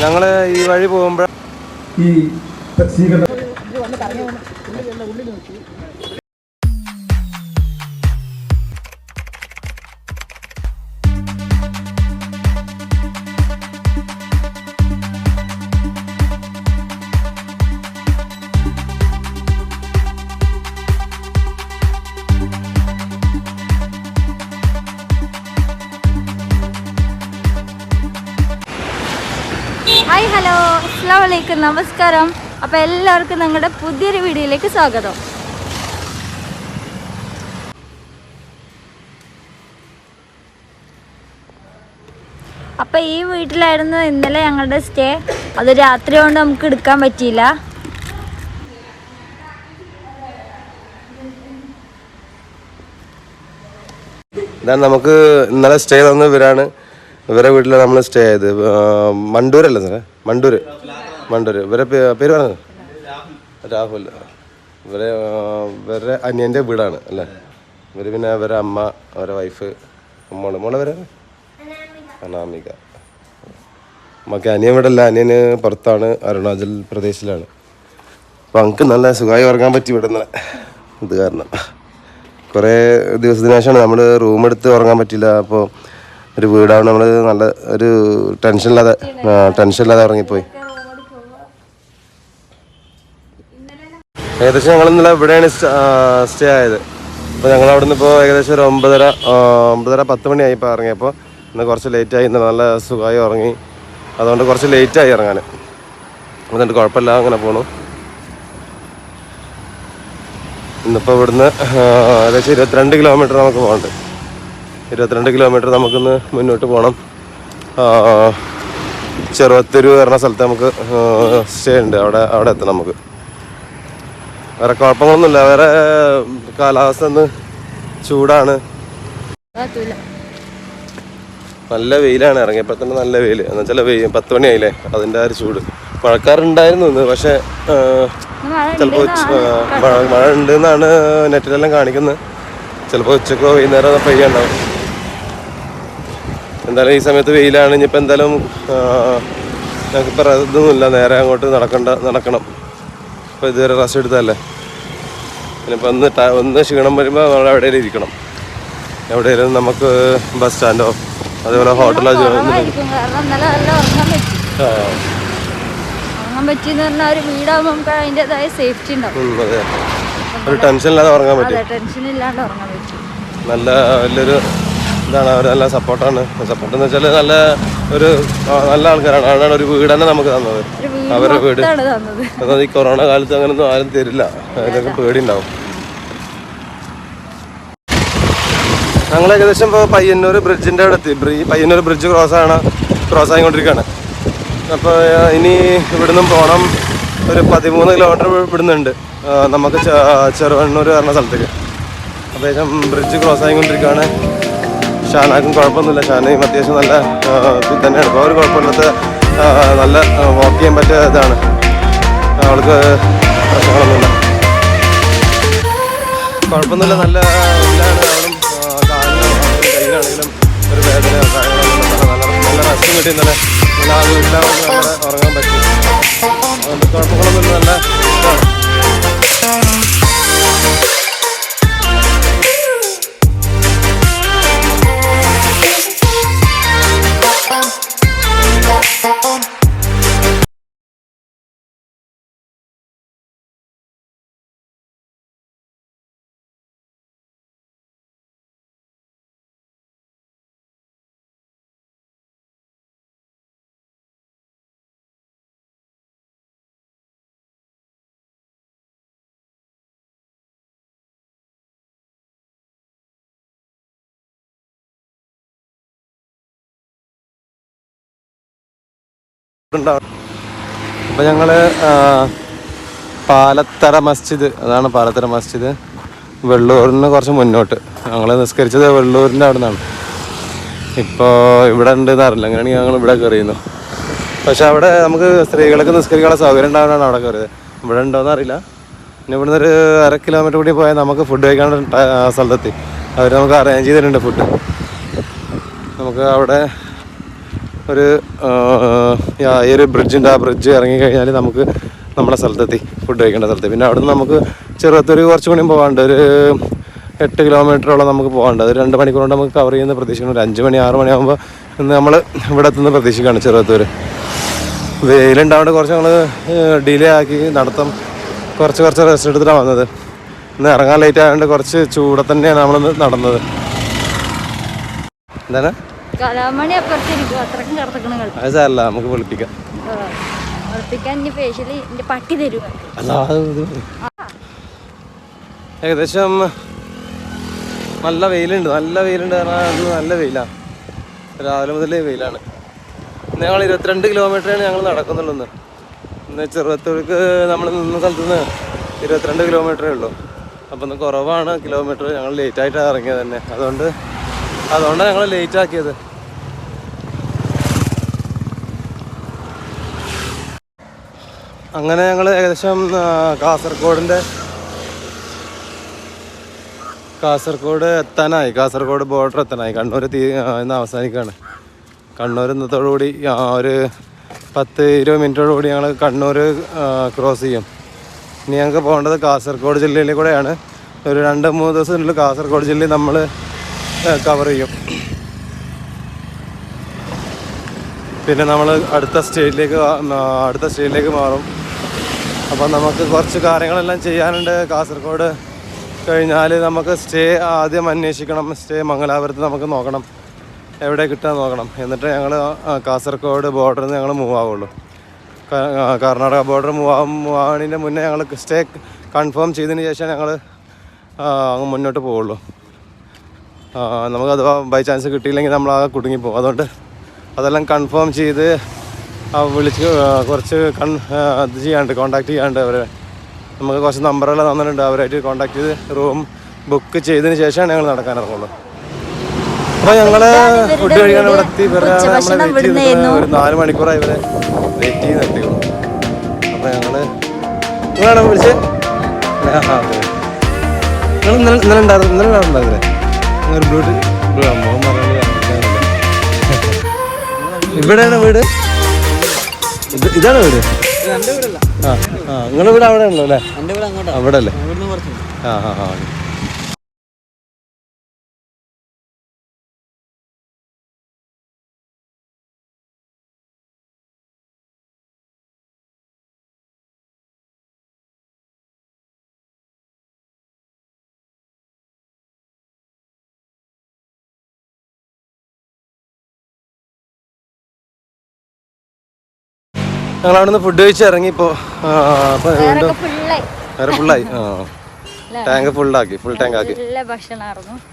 ഞങ്ങൾ ഈ വഴി പോകുമ്പോൾ ഈ വലൈക്കും നമസ്കാരം. അപ്പോൾ എല്ലാവർക്കും ഞങ്ങളുടെ പുതിയൊരു വീഡിയോയിലേക്ക് സ്വാഗതം. അപ്പോൾ ഈ വീട്ടിലായിരുന്നു ഇന്നലെ ഞങ്ങളുടെ സ്റ്റേ. അത് രാത്രി കൊണ്ട് നമുക്ക് എടുക്കാൻ പറ്റിയില്ല. നമുക്ക് ഇന്നലെ സ്റ്റേ തന്ന ഇവരാണ്. ഇവരെ വീട്ടിലാണ് നമ്മൾ സ്റ്റേ ചെയ്ത് മണ്ടൂരല്ലേ സാറേ? മണ്ടൂര്. മണ്ടൂര്. ഇവരെ പേര് പറഞ്ഞത് രാഹുൽ. ഇവരെ ഇവരുടെ അനിയന്റെ വീടാണ് അല്ലേ? ഇവർ പിന്നെ ഇവരെ അമ്മ അവരെ വൈഫ് മോൾ. മോളെ വരെ അനാമിക. നമുക്ക് അനിയൻ ഇവിടെ അല്ല അനിയന് പുറത്താണ് അരുണാചൽ പ്രദേശിലാണ്. അപ്പം നമുക്ക് നല്ല സുഖമായി ഉറങ്ങാൻ പറ്റി ഇവിടെ നിന്ന് ഇത് കാരണം. കുറേ ദിവസത്തിന് ശേഷമാണ് നമ്മൾ റൂം എടുത്ത് ഉറങ്ങാൻ പറ്റില്ല അപ്പോൾ ഒരു വീടാണ് നമ്മൾ നല്ല ഒരു ടെൻഷനില്ലാതെ ടെൻഷനില്ലാതെ ഉറങ്ങിപ്പോയി. ഏകദേശം ഞങ്ങൾ ഇന്നലെ ഇവിടെയാണ് സ്റ്റേ ആയത്. അപ്പോൾ ഞങ്ങൾ അവിടെ നിന്ന് ഇപ്പോൾ ഏകദേശം ഒരു ഒമ്പതര ഒമ്പതര പത്ത് മണിയായി ഇപ്പോൾ ഇറങ്ങിയപ്പോൾ ഇന്ന് കുറച്ച് ലേറ്റായി ഇന്ന് നല്ല സുഖമായി ഉറങ്ങി. അതുകൊണ്ട് കുറച്ച് ലേറ്റായി ഇറങ്ങാൻ എന്നിട്ട് കുഴപ്പമില്ല അങ്ങനെ പോണു. ഇന്നിപ്പോൾ ഇവിടുന്ന് ഏകദേശം ഇരുപത്തിരണ്ട് കിലോമീറ്റർ നമുക്ക് പോകണ്ട്. ഇരുപത്തിരണ്ട് കിലോമീറ്റർ നമുക്കിന്ന് മുന്നോട്ട് പോകണം ആ, ചെറുവത്തൂര് പറഞ്ഞ സ്ഥലത്ത് നമുക്ക് സ്റ്റേ ഉണ്ട്. അവിടെ അവിടെ എത്തണം നമുക്ക്. വേറെ കുഴപ്പങ്ങളൊന്നുമില്ല. വേറെ കാലാവസ്ഥ ഒന്ന് ചൂടാണ്. നല്ല വെയിലാണ്. ഇറങ്ങിയപ്പോൾ തന്നെ നല്ല വെയിൽ എന്ന് വെച്ചാൽ വെയിൽ പത്ത് മണിയായില്ലേ? അതിന്റെ ആ ഒരു ചൂട്. മഴക്കാറുണ്ടായിരുന്നു ഇന്ന്. പക്ഷേ ചിലപ്പോ മഴ ചിലപ്പോൾ മഴ മഴ ഉണ്ട് എന്നാണ് നെറ്റിലെല്ലാം കാണിക്കുന്നത്. ചിലപ്പോൾ ഉച്ചക്കോ വൈകുന്നേരം പെയ്യുണ്ടാവും. എന്തായാലും ഈ സമയത്ത് വെയിലാണ്. ഇനിയിപ്പോൾ എന്തായാലും ഞങ്ങൾക്ക് ഇതൊന്നുമില്ല നേരെ അങ്ങോട്ട് നടക്കണ്ട നടക്കണം. ഇപ്പൊ ഇതുവരെ റെസ്റ്റ് എടുത്തതല്ലേ? ഇനിയിപ്പോൾ ഒന്ന് ഒന്ന് ക്ഷീണം വരുമ്പോൾ നമ്മൾ എവിടെയെങ്കിലും ഇരിക്കണം. എവിടെയെങ്കിലും നമുക്ക് ബസ് സ്റ്റാൻഡോ അതേപോലെ ഹോട്ടലോ ഒരു ഉണ്ടാവും. ടെൻഷൻ ഇല്ലാതെ ഉറങ്ങാൻ പറ്റും. നല്ല വലിയൊരു ഇതാണ് അവർ നല്ല സപ്പോർട്ടാണ് സപ്പോർട്ട് എന്ന് വെച്ചാൽ നല്ല ഒരു നല്ല ആൾക്കാരാണ്. അതാണ് ഒരു വീട് തന്നെ നമുക്ക് തന്നത്. അവരുടെ വീട്. അതായത് ഈ കൊറോണ കാലത്ത് അങ്ങനെയൊന്നും ആരും തരില്ല. അതിനൊക്കെ പേടിയുണ്ടാവും. ഞങ്ങൾ ഏകദേശം ഇപ്പോൾ പയ്യന്നൂർ ബ്രിഡ്ജിന്റെ അവിടെ എത്തി. ബ്രി- പയ്യന്നൂർ ബ്രിഡ്ജ് ക്രോസ് ആണ് ക്രോസ് ആയിക്കൊണ്ടിരിക്കുകയാണ് അപ്പോൾ ഇനി ഇവിടുന്ന് പോകണം ഒരു പതിമൂന്ന് കിലോമീറ്റർ ഇവിടുന്നുണ്ട്. നമുക്ക് ചെറുവണ്ണൂർ പറഞ്ഞ സ്ഥലത്തേക്ക്. അപ്പോൾ ഏകദേശം ബ്രിഡ്ജ് ക്രോസ് ആയിക്കൊണ്ടിരിക്കുകയാണ് ഷാനാക്കും കുഴപ്പമൊന്നുമില്ല. ഷാനയും അത്യാവശ്യം നല്ല ഇത് തന്നെയാണ്. ഇപ്പോൾ ഒരു കുഴപ്പമില്ലാത്ത നല്ല വാക്ക് ചെയ്യാൻ പറ്റിയ ഇതാണ്. അവൾക്ക് പ്രശ്നങ്ങളൊന്നുമില്ല. കുഴപ്പമൊന്നുമില്ല. നല്ല ഇതാണ്. കയ്യിലാണെങ്കിലും ഒരു വേദന കാര്യങ്ങളൊന്നും നല്ല റെസ്റ്റും കിട്ടി ഇന്നലെ. നല്ല ആ ഇല്ലാതെ ഉറങ്ങാൻ പറ്റി. അതുകൊണ്ട് കുഴപ്പങ്ങളൊന്നും നല്ല ഇതാണ് അപ്പം ഞങ്ങൾ പാലത്തറ മസ്ജിദ് അതാണ് പാലത്തറ മസ്ജിദ്. വെള്ളൂരിന് കുറച്ച് മുന്നോട്ട്. ഞങ്ങൾ നിസ്കരിച്ചത് വെള്ളൂരിന്റെ അവിടെ നിന്നാണ് ഇപ്പോൾ ഇവിടെ ഉണ്ടെന്ന് അറിയില്ല അങ്ങനെയാണെങ്കിൽ ഞങ്ങൾ ഇവിടെ കയറിയിരുന്നു. പക്ഷെ അവിടെ നമുക്ക് സ്ത്രീകൾക്ക് നിസ്കരിക്കാനുള്ള സൗകര്യം ഉണ്ടാകാനാണ് അവിടെ കയറിയത്. ഇവിടെ ഉണ്ടോയെന്ന് അറിയില്ല. പിന്നെ ഇവിടുന്ന് ഒരു അര കിലോമീറ്റർ കൂടി പോയാൽ നമുക്ക് ഫുഡ് കഴിക്കാനുള്ള സ്ഥലത്തെത്തി. അവർ നമുക്ക് അറേഞ്ച് ചെയ്തിട്ടുണ്ട് ഫുഡ് നമുക്ക് അവിടെ ഒരു ഈ ഒരു ബ്രിഡ്ജിന്റെ ആ ബ്രിഡ്ജ് ഇറങ്ങി കഴിഞ്ഞാൽ നമുക്ക് നമ്മുടെ സ്ഥലത്തെത്തി ഫുഡ് കഴിക്കേണ്ട സ്ഥലത്ത്. പിന്നെ അവിടുന്ന് നമുക്ക് ചെറുത്തൊരു കുറച്ച് മണിയും പോകാണ്ട് ഒരു എട്ട് കിലോമീറ്ററോളം നമുക്ക് പോകാണ്ട് അത് രണ്ട് മണിക്കൂർ കൊണ്ട് നമുക്ക് കവർ ചെയ്യുന്ന പ്രതീക്ഷിക്കണം ഒരു അഞ്ച് മണി ആറ് മണിയാകുമ്പോൾ നമ്മൾ ഇവിടെ എത്തുന്ന പ്രതീക്ഷിക്കുകയാണ് ചെറുത്തൂർ വെയിലുണ്ടാവേണ്ട കുറച്ച് ഞങ്ങൾ ഡിലേ ആക്കി നടത്തം കുറച്ച് കുറച്ച് റെസ്റ്റ് എടുത്തിട്ടാണ് വന്നത്. ഇന്ന് ഇറങ്ങാൻ ലേറ്റ് ആയതുകൊണ്ട് കുറച്ച് ചൂടെ തന്നെയാണ് നമ്മൾ നടന്നത്. എന്താണ്? കലാമണി അപ്പുറത്തിരിക്കും. അത്രക്കും കിടത്തക്കണം കളി അത് സാരല്ല നമുക്ക് വിളിപ്പിക്കാം. ഉറപ്പിക്കാൻ ഇനി ഫേഷ്യലി പട്ടി തരും. ഏകദേശം നല്ല വെയിലുണ്ട് നല്ല വെയിലുണ്ട് നല്ല വെയിലാണ് രാവിലെ മുതലേ വെയിലാണ്. ഞങ്ങൾ ഇരുപത്തിരണ്ട് കിലോമീറ്ററാണ് ഞങ്ങൾ നടക്കുന്നുള്ളൂ ഇന്ന്. ഇന്ന് ചെറുത്തൂർക്ക് നമ്മൾ നിന്ന സ്ഥലത്ത് നിന്ന് ഇരുപത്തിരണ്ട് കിലോമീറ്ററേ ഉള്ളൂ. അപ്പം ഇന്ന് കുറവാണ് കിലോമീറ്റർ ഞങ്ങൾ ലേറ്റായിട്ടാണ് ഇറങ്ങിയത് തന്നെ. അതുകൊണ്ട് അതുകൊണ്ടാണ് ഞങ്ങൾ ലേറ്റ് ആക്കിയത്. അങ്ങനെ ഞങ്ങൾ ഏകദേശം കാസർഗോഡിന്റെ കാസർഗോഡ് എത്താനായി. കാസർഗോഡ് ബോർഡർ എത്താനായി. കണ്ണൂർ തീ ഇന്ന് അവസാനിക്കുകയാണ്. കണ്ണൂർ ഇന്നത്തോടുകൂടി ഒരു പത്ത് ഇരുപത് മിനിറ്റോടുകൂടി ഞങ്ങൾ കണ്ണൂർ ക്രോസ് ചെയ്യും. ഇനി ഞങ്ങൾക്ക് പോകേണ്ടത് കാസർഗോഡ് ജില്ലയിൽ കൂടെയാണ്. ഒരു രണ്ട് മൂന്ന് ദിവസത്തിനുള്ളിൽ കാസർഗോഡ് ജില്ലയിൽ നമ്മൾ കവർ ചെയ്യും. പിന്നെ നമ്മൾ അടുത്ത സ്റ്റേറ്റിലേക്ക് അടുത്ത സ്റ്റേറ്റിലേക്ക് മാറും. അപ്പോൾ നമുക്ക് കുറച്ച് കാര്യങ്ങളെല്ലാം ചെയ്യാനുണ്ട്. കാസർഗോഡ് കഴിഞ്ഞാൽ നമുക്ക് സ്റ്റേ ആദ്യം അന്വേഷിക്കണം. സ്റ്റേ മംഗലാപുരത്ത് നമുക്ക് നോക്കണം. എവിടെ കിട്ടാൻ നോക്കണം. എന്നിട്ട് ഞങ്ങൾ കാസർഗോഡ് ബോർഡറിൽ നിന്ന് ഞങ്ങൾ മൂവ് ആവുള്ളൂ കർണാടക ബോർഡർ മൂവ് ആവും മൂവ് ആവുന്നതിന്റെ മുന്നേ ഞങ്ങൾ സ്റ്റേ കൺഫേം ചെയ്തതിന് ശേഷം ഞങ്ങൾ അങ്ങ് മുന്നോട്ട് പോവുള്ളൂ. നമുക്ക് അഥവാ ബൈ ചാൻസ് കിട്ടിയില്ലെങ്കിൽ നമ്മൾ കുടുങ്ങിപ്പോകും അതുകൊണ്ട് അതെല്ലാം കൺഫേം ചെയ്ത് വിളിച്ച് കുറച്ച് കൺ ഇത് ചെയ്യാണ്ട് കോണ്ടാക്ട് ചെയ്യാണ്ട് അവരെ. നമുക്ക് കുറച്ച് നമ്പറുകൾ തന്നിട്ടുണ്ട് അവരായിട്ട് കോണ്ടാക്ട് ചെയ്ത് റൂം ബുക്ക് ചെയ്തതിന് ശേഷമാണ് ഞങ്ങൾ നടക്കാൻ ഇറങ്ങുള്ളൂ അപ്പോൾ ഞങ്ങൾ ഫുഡ് കഴിക്കാൻ ഇവിടെ എത്തി ഇവരെ നമ്മളെ വെയിറ്റ് ചെയ്തിട്ട് ഒരു നാല് മണിക്കൂറായി ഇവരെ വെയിറ്റ് ചെയ്ത് നിർത്തിയുള്ളൂ അപ്പോൾ ഞങ്ങൾ നിങ്ങളാണോ വിളിച്ചത് അതെ. നിങ്ങൾ ഇന്നലെ ഇന്നലെ ഉണ്ടായിരുന്നു? ഇന്നലെ ഉണ്ടായിരുന്നില്ലേ ഒരു പറഞ്ഞത് ഇവിടെയാണ് വീട്? ഇതാണ് വീട്? നിങ്ങളുടെ വീട് അവിടെ ഉള്ളൂ അല്ലേ അവിടെ അല്ലേ ആ ആ ആ. ഞങ്ങൾ അവിടെ നിന്ന് ഫുഡ് കഴിച്ച് ഇറങ്ങി ഇപ്പോ വീണ്ടും വേറെ ഫുള്ളായി ആ. ടാങ്ക് ഫുള്ളാക്കി ഫുൾ ടാങ്ക് ആക്കി.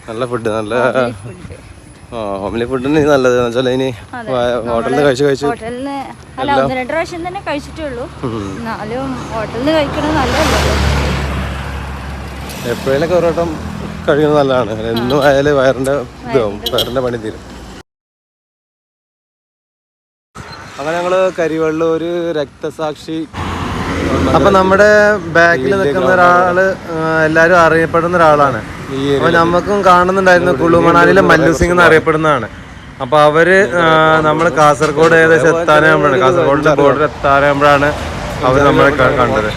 നല്ല ഫുഡ് നല്ല ആ ഹോംലി ഫുഡിന് നല്ലത് വെച്ചാൽ ഇനി ഹോട്ടലിൽ കഴിച്ചു കഴിച്ച് കഴിച്ച് ഹോട്ടലിൽ നിന്ന് അല്ല ഒന്ന് രണ്ട് പ്രാവശ്യം തന്നെ കഴിച്ചിട്ടുള്ളൂ എന്നാലും ഹോട്ടലിൽ നിന്ന് കഴിക്കണത് നല്ലതല്ലോ? എപ്പോഴേലൊക്കെ ഒരു വട്ടം കഴിക്കുന്നത് നല്ലതാണ്. എന്നും ആയാലും വയറിന്റെ ഇതാവും വയറിന്റെ പണി തീരും. അങ്ങനെ ഞങ്ങൾ ഒരു രക്തസാക്ഷി അപ്പൊ നമ്മുടെ ബാക്കിൽ നിൽക്കുന്ന ഒരാൾ എല്ലാരും അറിയപ്പെടുന്ന ഒരാളാണ്. അപ്പൊ നമുക്കും കാണുന്നുണ്ടായിരുന്നു കുളു മണാലിയിലെ മല്ലു സിംഗ് എന്ന് അറിയപ്പെടുന്നതാണ്. അപ്പൊ അവർ നമ്മൾ കാസർഗോഡ് ഏകദേശം എത്താനാകുമ്പോഴാണ് കാസർഗോഡിന്റെ ബോർഡർ എത്താനാകുമ്പോഴാണ് അവർ നമ്മളെ കണ്ടത്.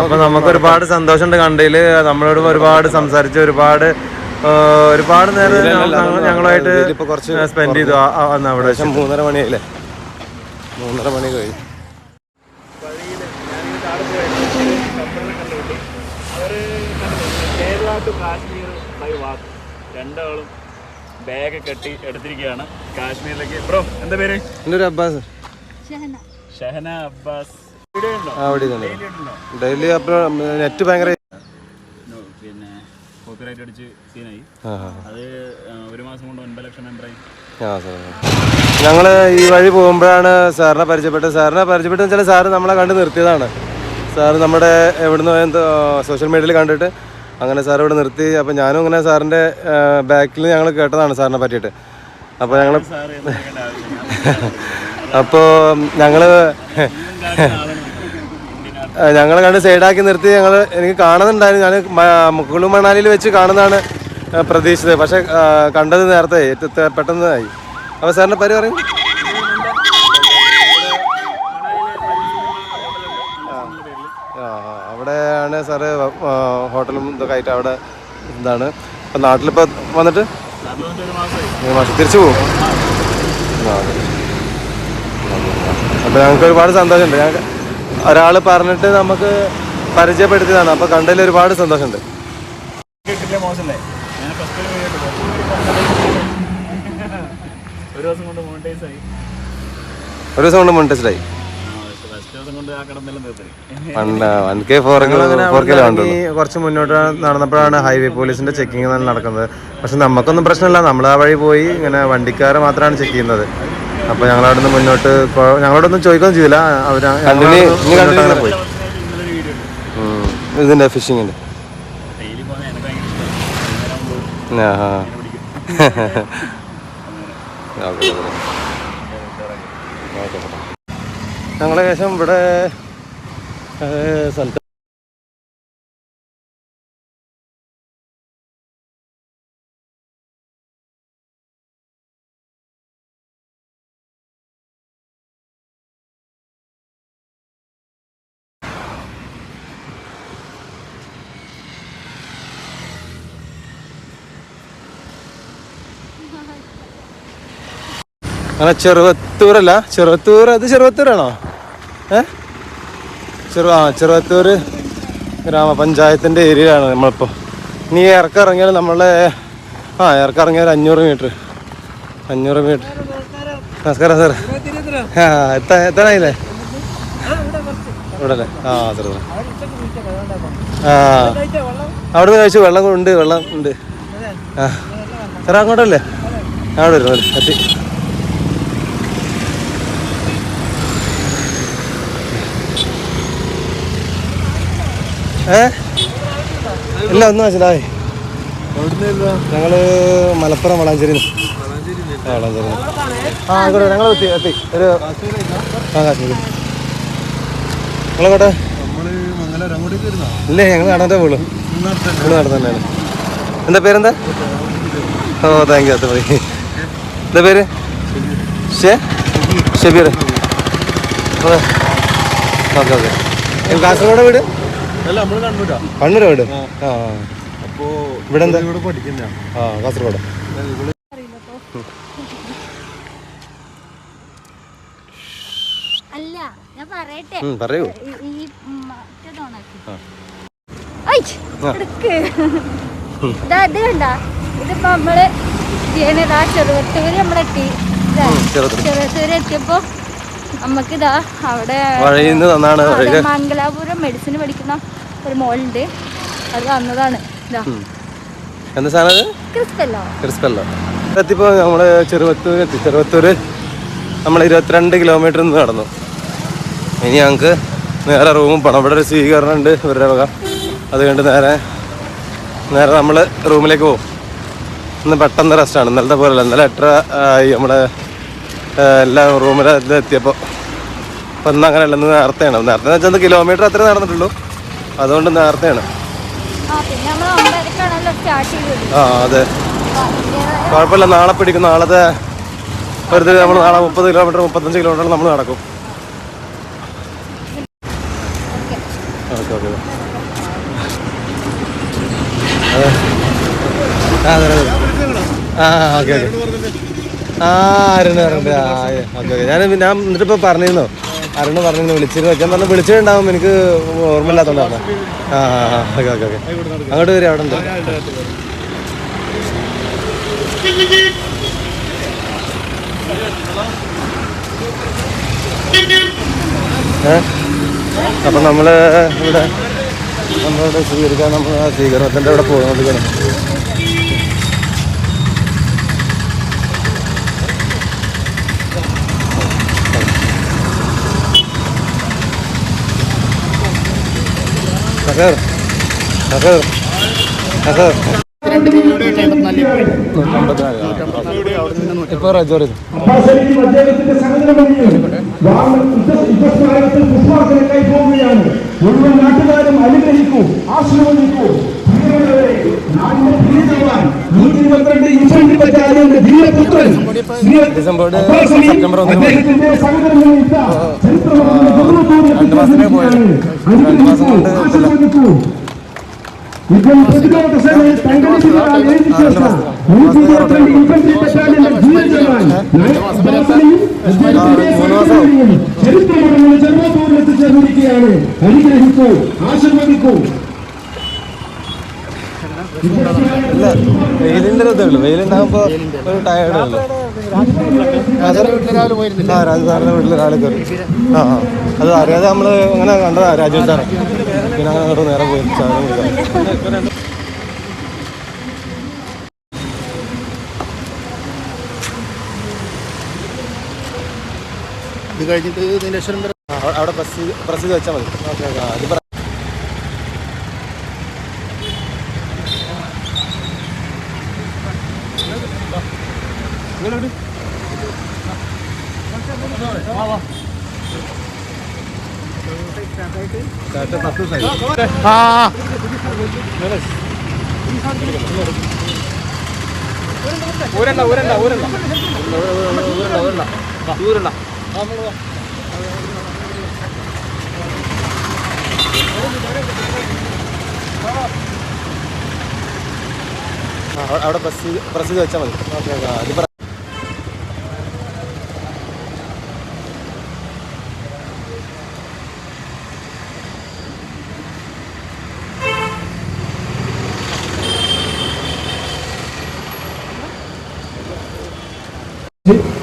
അപ്പൊ നമുക്ക് ഒരുപാട് സന്തോഷമുണ്ട് കണ്ടതിൽ. നമ്മളോട് ഒരുപാട് സംസാരിച്ച് ഒരുപാട് ഒരുപാട് നേരം ഞങ്ങളായിട്ട് ഞങ്ങളുമായിട്ട് സ്പെൻഡ് ചെയ്തു. അന്ന് അവിടെ മൂന്നര മണിയായില്ലേ? മൂന്നര മണി കഴിഞ്ഞു. Kerala to Kashmir by walk രണ്ടാളും ബാഗ് കെട്ടി എടുത്തിരിക്കുകയാണ് കാശ്മീരിലേക്ക്. ബ്രോ എന്താ പേര്? എന്റെ ഒരു അബ്ബാസ്. ഷഹന. അബ്ബാസ്. വീഡിയോ ഉണ്ടോ അവിടെ തന്നെ ഡെയിലി അപ്പോൾ നെറ്റ് ഭയങ്കര പിന്നെ കോപ്പിറൈറ്റ് അടിച്ച് സീനായി അത് ഒരു മാസം കൊണ്ട് ഒൻപത് ലക്ഷം മെമ്പറായി ആ സാർ ഞങ്ങൾ ഈ വഴി പോകുമ്പോഴാണ് സാറിനെ പരിചയപ്പെട്ടത്. സാറിനെ പരിചയപ്പെട്ടെന്ന് വെച്ചാൽ സാറ് നമ്മളെ കണ്ട് നിർത്തിയതാണ്. സാറ് നമ്മുടെ എവിടുന്ന് എന്തോ സോഷ്യൽ മീഡിയയിൽ കണ്ടിട്ട് അങ്ങനെ സാർ ഇവിടെ നിർത്തി. അപ്പോൾ ഞാനും ഇങ്ങനെ സാറിന്റെ ബാക്കിൽ ഞങ്ങൾ കേട്ടതാണ് സാറിനെ പറ്റിയിട്ട്. അപ്പോൾ ഞങ്ങൾ അപ്പോൾ ഞങ്ങൾ ഞങ്ങൾ കണ്ട് സൈഡാക്കി നിർത്തി. ഞങ്ങൾ എനിക്ക് കാണുന്നുണ്ടായിരുന്നു. ഞാൻ മുക്കുളു മണാലിയിൽ വെച്ച് കാണുന്നതാണ്. പ്രതീക്ഷിച്ചത്. പക്ഷെ കണ്ടത് നേരത്തെ പെട്ടെന്നായി അപ്പൊ സാറിന്റെ പരി പറയും. അവിടെയാണ് സാറ് ഹോട്ടലും ഇതൊക്കെ ആയിട്ട് അവിടെ എന്താണ്? അപ്പൊ നാട്ടിലിപ്പോ വന്നിട്ട്? മാസം. തിരിച്ചു പോവും? അപ്പൊ ഞങ്ങൾക്ക് ഒരുപാട് സന്തോഷമുണ്ട്. ഞങ്ങൾക്ക് ഒരാൾ പറഞ്ഞിട്ട് നമുക്ക് പരിചയപ്പെടുത്തിയതാണ്. അപ്പോൾ കണ്ടതിൽ ഒരുപാട് സന്തോഷമുണ്ട്. കിട്ടില്ല മോശമല്ലേ? ഒരു ദിവസം കൊണ്ട് മോണിറ്റൈസ് ആയി. ഒരു ദിവസം കൊണ്ട് കുറച്ച് മുന്നോട്ട് നടന്നപ്പോഴാണ് ഹൈവേ പോലീസിന്റെ ചെക്കിങ് നടക്കുന്നത്. പക്ഷെ നമുക്കൊന്നും പ്രശ്നമില്ല. നമ്മൾ ആ വഴി പോയി ഇങ്ങനെ വണ്ടിക്കാരെ മാത്രമാണ് ചെക്ക് ചെയ്യുന്നത്. അപ്പൊ ഞങ്ങൾ അവിടെ നിന്ന് മുന്നോട്ട് ഞങ്ങളോടൊന്നും ചോദിക്കുകയും ചെയ്തില്ല. ഇനി പോയി. ഇന്നലെ ഒരു വീഡിയോ ഉണ്ട് ഉം. ഇതിന്റെ ഫിഷിങ്ങിന്റെ ആ ഞങ്ങളെ ശേഷം ഇവിടെ സ്ഥലത്ത് അങ്ങനെ ചെറുവത്തൂരല്ല. ചെറുവത്തൂർ അത് ചെറുവത്തൂരാണോ? ഏ? ചെറു ആ ചെറുവത്തൂർ ഗ്രാമപഞ്ചായത്തിന്റെ ഏരിയയാണ് നമ്മളിപ്പോൾ ഇനി ഇറക്കിറങ്ങിയാൽ നമ്മളെ ആ ഇറക്കിറങ്ങിയ ഒരു അഞ്ഞൂറ് മീറ്റർ. അഞ്ഞൂറ് മീറ്റർ. നമസ്കാരം സാർ ആ എത്താ എത്താനായില്ലേ? ഇവിടെ അല്ലേ ആ സാർ ആ. അവിടെ നിന്ന് കഴിച്ചു വെള്ളം ഉണ്ട് വെള്ളം ഉണ്ട്. ആ. സാർ അങ്ങോട്ടല്ലേ? അവിടെ വരുന്നു വരും. എത്തി. ഏ? ഇല്ല ഒന്നും മനസ്സിലായി. ഞങ്ങൾ മലപ്പുറം വളാഞ്ചേരി ആ വളാഞ്ചേരി ആ ആയിക്കോട്ടെ ഞങ്ങൾ എത്തി എത്തി. ഒരു ആ കാശ്മീർ നിങ്ങളെങ്ങോട്ടെ? ഇല്ലേ ഞങ്ങൾ നടന്നേ പോളൂ നടന്നു തന്നെയാണ്. എന്താ പേരെന്താ? ഓ താങ്ക് യു അത്ര മതി എന്താ പേര്? ഷേ ഷബീർ. Okay okay. കാസർഗോഡ് വീട്? കണ്ണൂർ വീട് ആ. അപ്പോ ഇവിടെ എന്താ ഇവിടെ പഠിക്കുന്ന. ആ കാസർഗോഡ്. അല്ല ഞാൻ പറയട്ടെ. പറയൂ. ഈ- ഇത് കണ്ട? ഇതിപ്പോ നമ്മൾ ചെയ്യണതാ ചെറുവത്തൂര് നമ്മളെത്തി. ചെറുവത്തൂര് എത്തിയപ്പോ നമുക്കിതാ അവിടെ മംഗലാപുരം മെഡിസിൻ പഠിക്കുന്ന ഒരു മോളുണ്ട്. അത് വന്നതാണ് എന്താ സാധനം ഇത് ക്രിസ്പല്ലോ. ക്രിസ്പല്ലോ. എത്തിയപ്പോൾ നമ്മൾ ചെറുവത്തൂർ എത്തി. ചെറുവത്തൂർ നമ്മൾ ഇരുപത്തിരണ്ട് കിലോമീറ്റർ നിന്ന് നടന്നു. ഇനി ഞങ്ങൾക്ക് നേരെ റൂമും പണം ഇവിടെ ഒരു സ്വീകരണം ഉണ്ട് ഇവരുടെ വക. അത് കഴിഞ്ഞ് നേരെ നേരെ നമ്മൾ റൂമിലേക്ക് പോകും ഇന്ന് പെട്ടെന്ന് റെസ്റ്റാണ് ഇന്നലത്തെ പോലെയല്ല ഇന്നലെ എട്ടര ആയി. നമ്മുടെ എല്ലാ റൂമിൽ എത്തിയപ്പോൾ അപ്പം ഇന്ന് അങ്ങനെയല്ല ഇന്ന് നേരത്തെയാണ്. നേരത്തെ എന്ന് വെച്ചാൽ കിലോമീറ്റർ അത്രേ നടന്നിട്ടുള്ളൂ. അതുകൊണ്ട് നേരത്തെയാണ്. ആ അതെ. കുഴപ്പമില്ല നാളെ പിടിക്കും. നാളത്തെ ഒരു നമ്മൾ നാളെ മുപ്പത് കിലോമീറ്റർ മുപ്പത്തഞ്ച് കിലോമീറ്റർ നമ്മൾ നടക്കും. Okay okay. ആ അതെ അതെ ആ ഓക്കെ ഓക്കെ. ആ പറഞ്ഞിരുന്നു. അരുണ് പറഞ്ഞിരുന്നു വിളിച്ചിരുന്നു. ഞാൻ പറഞ്ഞു വിളിച്ചിട്ടുണ്ടാവും എനിക്ക് ഓക്കെ അങ്ങോട്ട് വരും അവിടെ നമ്മൾ അപ്പം നമ്മൾ ഇവിടെ നമ്മളിവിടെ സ്വീകരിക്കാൻ നമ്മൾ ആ സ്വീകരണത്തിന്റെ അവിടെ പോകുന്നത് അസർ അസർ അസർ ഇപ്പോൾ യുദ്ധസ്മാരകത്തിൽ പുഷ്പാർച്ചനക്കായി പോവുകയാണ് മുഴുവൻ നാട്ടുകാരും അനുഗ്രഹിക്കൂ ആശീർവദിക്കൂ പ്രിയമുള്ളവരെ, നാടിന്റെ പ്രിയ ജവാൻ, നൂറ്റി ഇരുപത്തിരണ്ട് ഇൻഫൻട്രി ബറ്റാലിയന്റെ ധീരപുത്രൻ ശ്രീ ഡിസംബർ അബ്ബാസ് അലി, സെപ്റ്റംബർ ഒന്ന് അദ്ദേഹത്തിന്റെ സംഘടനയും ഇതാ ചരിത്രമാണ് രണ്ട് മാസത്തിലേ പോയത് രണ്ട് മാസം കൊണ്ട് ആശീർവദിക്കൂ ഇപ്പോൾ പ്രതിരോധ സേനയിൽ ഒരു ഉള്ളൂ വെയിലുണ്ടാകുമ്പോ ഒരു ടയർഡ് ഉള്ളു. ആ രാജു സാറിന്റെ വീട്ടിൽ ഒരാൾ കയറി. ആ ആ. അത് അറിയാതെ നമ്മൾ അങ്ങനെ കണ്ടതാ രാജു സാറ്? പിന്നെ അങ്ങനെ അങ്ങോട്ട് നേരെ പോയി. ഇത് കഴിഞ്ഞിട്ട് അവിടെ- പ്രസ് പ്രസ് വെച്ചാൽ മതി. ഓക്കെ ഓക്കെ ആ, അവിടെ- പ്രസ് പ്രസ് വെച്ചാൽ മതി. ഓക്കെ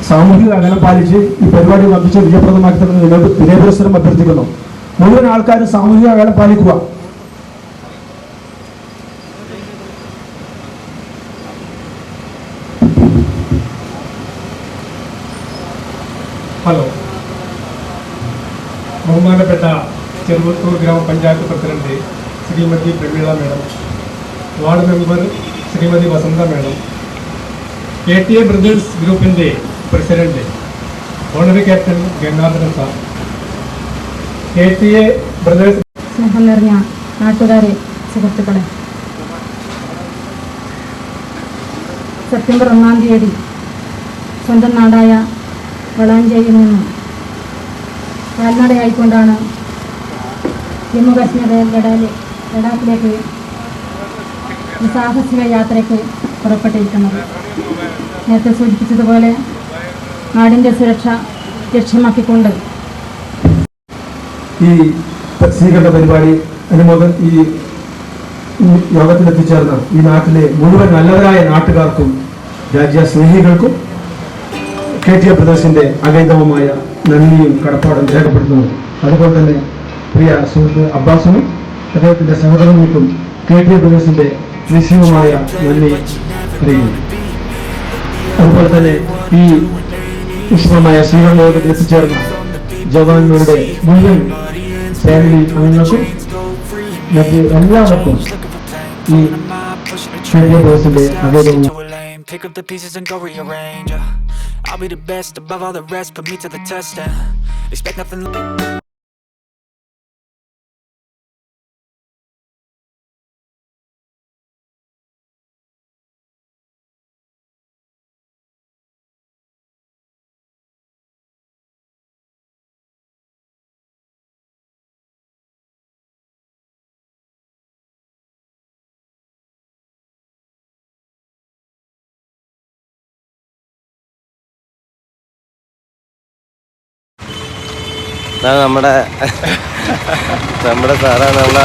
സാമൂഹിക അകലം പാലിച്ച് ഈ പരിപാടി വർദ്ധിച്ച് വിജയപ്രദമാക്കി തന്നെ വിനയപുരസ്സരം അഭ്യർത്ഥിക്കുന്നു. മുഴുവൻ ആൾക്കാരും സാമൂഹിക അകലം പാലിക്കുക. ഹലോ. ബഹുമാനപ്പെട്ട ചെറുവത്തൂർ ഗ്രാമപഞ്ചായത്ത് president Shrimati Prameela madam ward member Shrimati Vasantha madam K T A brothers ഗ്രൂപ്പിന്റെ president honorary captain Gangadharan sir K T A brothers സ്നേഹം നിറഞ്ഞ നാട്ടുകാരെ സുഹൃത്തുക്കളെ. സെപ്റ്റംബർ ഒന്നാം തീയതി സ്വന്തം നാടായ വളാഞ്ചേരിയിൽ നിന്നും കാൽനടയായിക്കൊണ്ടാണ് ജമ്മു കാശ്മീർ ലഡാൽ ലഡാക്കിലേക്ക് സാഹസിക യാത്രയ്ക്ക് പുറപ്പെട്ടിരിക്കുന്നത്. നേരത്തെ സൂചിപ്പിച്ചതുപോലെ നാടിന്റെ സുരക്ഷ ലക്ഷ്യമാക്കിക്കൊണ്ട്. ഈ സ്വീകരണ പരിപാടി അനുമോദം ഈ എത്തിച്ചേർന്ന ഈ നാട്ടിലെ മുഴുവൻ നല്ലവരായ നാട്ടുകാർക്കും രാജ്യസ്നേഹികൾക്കും കെ ടി എ പ്രദേശിന്റെ അഗൈതവമായ നന്ദിയും കടപ്പാടും രേഖപ്പെടുത്തുന്നു. അതുപോലെ തന്നെ പ്രിയ സുഹൃത്ത് അബ്ബാസിനും അദ്ദേഹത്തിന്റെ സഹോദരങ്ങൾക്കും കെ ടി എ പ്രദേശിന്റെ നിശ്ചയമായ നന്ദി അറിയുന്നു അതുപോലെ തന്നെ ഈ ഉഷ്മമായ സ്വീകരണ യോഗത്തിൽ എത്തിച്ചേർന്ന ജവാന്മാരുടെ മുഴുവൻ ഫാമിലി അംഗങ്ങൾക്കും മറ്റ് എല്ലാവർക്കും ഈ കഴിഞ്ഞ ദിവസത്തിന്റെ അകേതവും to a lane. Pick up the pieces and go rearrange. yeah. I'll be the best above all the rest. Put me to the test and expect nothing. ഇതാണ് നമ്മുടെ നമ്മുടെ സാറാണ് നമ്മളെ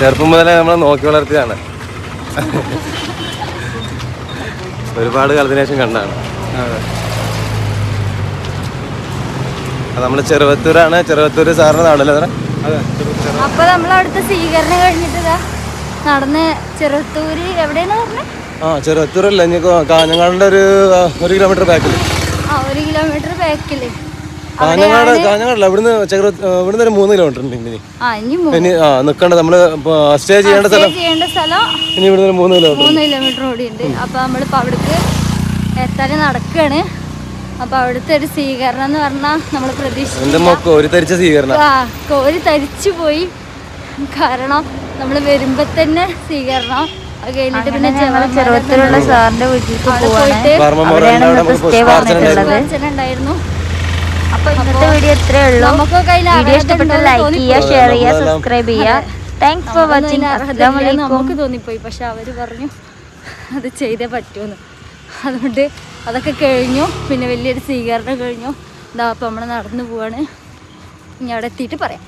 ചെറുപ്പം മുതലേ നമ്മളെ നോക്കി വളർത്തിയതാണ്. ഒരുപാട് കാലത്തിന് ശേഷം കണ്ടാണ്. നമ്മൾ ചെറുവത്തൂരാണ്. ചെറുവത്തൂര് സാറിന് നാടല്ലേ സാറേ? അപ്പൊ നമ്മൾ അവിടുത്തെ സ്വീകരണം കഴിഞ്ഞിട്ട് നടന്ന് ചെറുത്തൂര് എവിടെയാണ് പറഞ്ഞത് ആ ചെറുവത്തൂരല്ല. കാഞ്ഞങ്ങാടിന്റെ ഒരു ഒരു കിലോമീറ്റർ ബാക്കിൽ ആ ഒരു കിലോമീറ്റർ ബാക്കിൽ. കാഞ്ഞങ്ങാട് കാഞ്ഞങ്ങാടല്ല ഇവിടുന്ന് ചെറു ഇവിടുന്ന് ഒരു മൂന്ന് കിലോമീറ്റർ ഉണ്ട് ഇനി. ആ ഇനി ആ നിൽക്കേണ്ട നമ്മൾ സ്റ്റേ ചെയ്യേണ്ട സ്ഥലം. ചെയ്യേണ്ട സ്ഥലം ഇനി ഇവിടുന്ന് ഒരു മൂന്ന് കിലോമീറ്റർ മൂന്ന് കിലോമീറ്റർ കൂടി ഉണ്ട്. അപ്പൊ നമ്മളിപ്പോ അവിടേക്ക് എത്താൻ നടക്കാണ്. അപ്പൊ അവിടുത്തെ ഒരു സ്വീകരണം എന്ന് പറഞ്ഞാൽ നമ്മൾ തരിച്ച സ്വീകരണം. ആ കോരി തരിച്ചു പോയി. കാരണം നമ്മൾ വരുമ്പോ തന്നെ സ്വീകരണം. ചെറുപ്പത്തിലുള്ള സാറിന്റെ വീട്ടിലേക്ക് പോയിട്ട് ഉണ്ടായിരുന്നു. അപ്പൊ ഇന്നത്തെ വീഡിയോ ഇത്രേ ഉള്ളൂ. വീഡിയോ ഇഷ്ടപ്പെട്ട ലൈക്ക് ചെയ്യാ ചെയ്യുക ഷെയർ ചെയ്യുക സബ്സ്ക്രൈബ് ചെയ്യുക. താങ്ക്സ് ഫോർ വാച്ചിങ് നമുക്ക് തോന്നിപ്പോയി. പക്ഷെ അവർ പറഞ്ഞു അത് ചെയ്തേ പറ്റൂന്ന്. അതുകൊണ്ട് അതൊക്കെ കഴിഞ്ഞു. പിന്നെ വലിയൊരു സ്വീകരണം കഴിഞ്ഞു. ഇതാ അപ്പം നമ്മൾ നടന്നു പോവാണ്. ഇനി അവിടെ എത്തിയിട്ട് പറയാം.